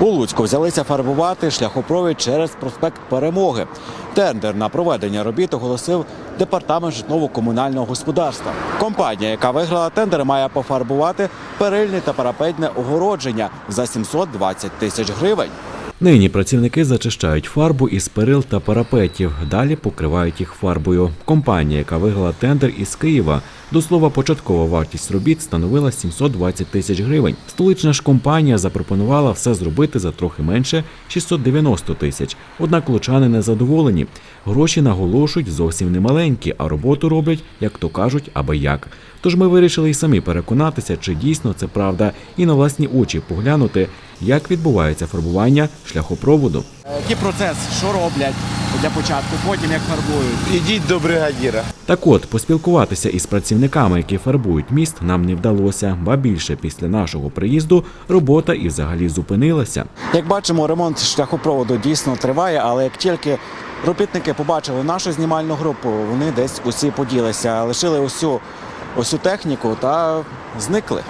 У Луцьку взялися фарбувати шляхопровід через проспект Перемоги. Тендер на проведення робіт оголосив департамент житлово-комунального господарства. Компанія, яка виграла тендер, має пофарбувати перильне та парапетне огородження за 720 тисяч гривень. Нині працівники зачищають фарбу із перил та парапетів. Далі покривають їх фарбою. Компанія, яка виграла тендер із Києва, до слова, початкова вартість робіт становила 720 тисяч гривень. Столична ж компанія запропонувала все зробити за трохи менше 690 тисяч. Однак лучани не задоволені. Гроші наголошують зовсім немаленькі, а роботу роблять, як то кажуть, аби як. Тож ми вирішили й самі переконатися, чи дійсно це правда, і на власні очі поглянути, як відбувається фарбування шляхопроводу. Який процес, що роблять для початку, потім як фарбують. Ідіть до бригадіра. Так от, поспілкуватися із працівниками, які фарбують міст, нам не вдалося. Ба більше після нашого приїзду робота і взагалі зупинилася. Як бачимо, ремонт шляхопроводу дійсно триває, але як тільки робітники побачили нашу знімальну групу, вони десь усі поділися, лишили усю, усю техніку та зникли.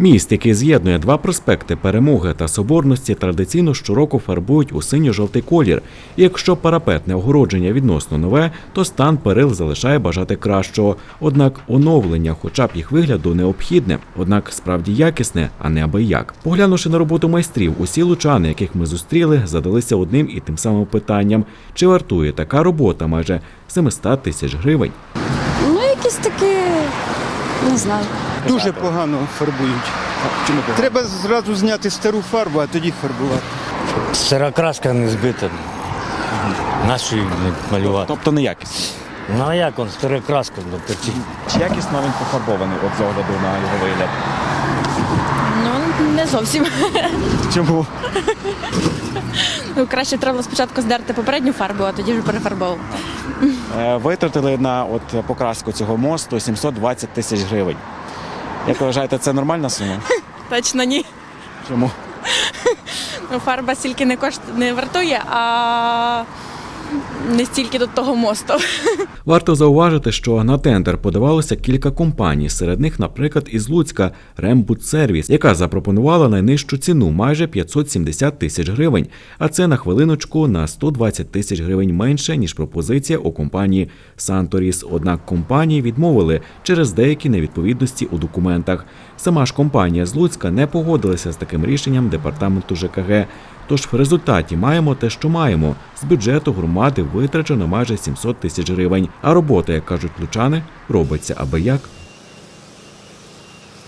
Міст, який з'єднує два проспекти Перемоги та Соборності, традиційно щороку фарбують у синьо-жовтий колір. І якщо парапетне огородження відносно нове, то стан перил залишає бажати кращого. Однак оновлення, хоча б їх вигляду, необхідне, однак справді якісне, а не аби як. Поглянувши на роботу майстрів, усі лучани, яких ми зустріли, задалися одним і тим самим питанням: чи вартує така робота майже 700 тисяч гривень? Ну, якісь такі, не знаю. Дуже погано фарбують. Чому Треба зразу зняти стару фарбу, а тоді фарбувати. Стара краска не збита. Нашу малювати. Тобто неякісно. Ну а як он, стара краска ну. Чи якісно він пофарбований от з огляду на його вигляд? Ну, не зовсім. Чому? Ну, краще треба спочатку здерти попередню фарбу, а тоді вже перефарбовувати. Е, Витратили на от покраску цього мосту 720 тисяч гривень. Як ви вважаєте, це нормальна сума? Точно ні. Чому? Ну, фарба стільки не кошт не вартує, а не стільки до того мосту. Варто зауважити, що на тендер подавалося кілька компаній, серед них, наприклад, із Луцька Рембудсервіс, яка запропонувала найнижчу ціну майже 570 тисяч гривень. А це на хвилиночку на 120 тисяч гривень менше ніж пропозиція у компанії Санторіс. Однак компанії відмовили через деякі невідповідності у документах. Сама ж компанія з Луцька не погодилася з таким рішенням департаменту ЖКГ. Тож в результаті маємо те, що маємо. З бюджету громади витрачено майже 700 тисяч гривень. А робота, як кажуть лучани, робиться аби як.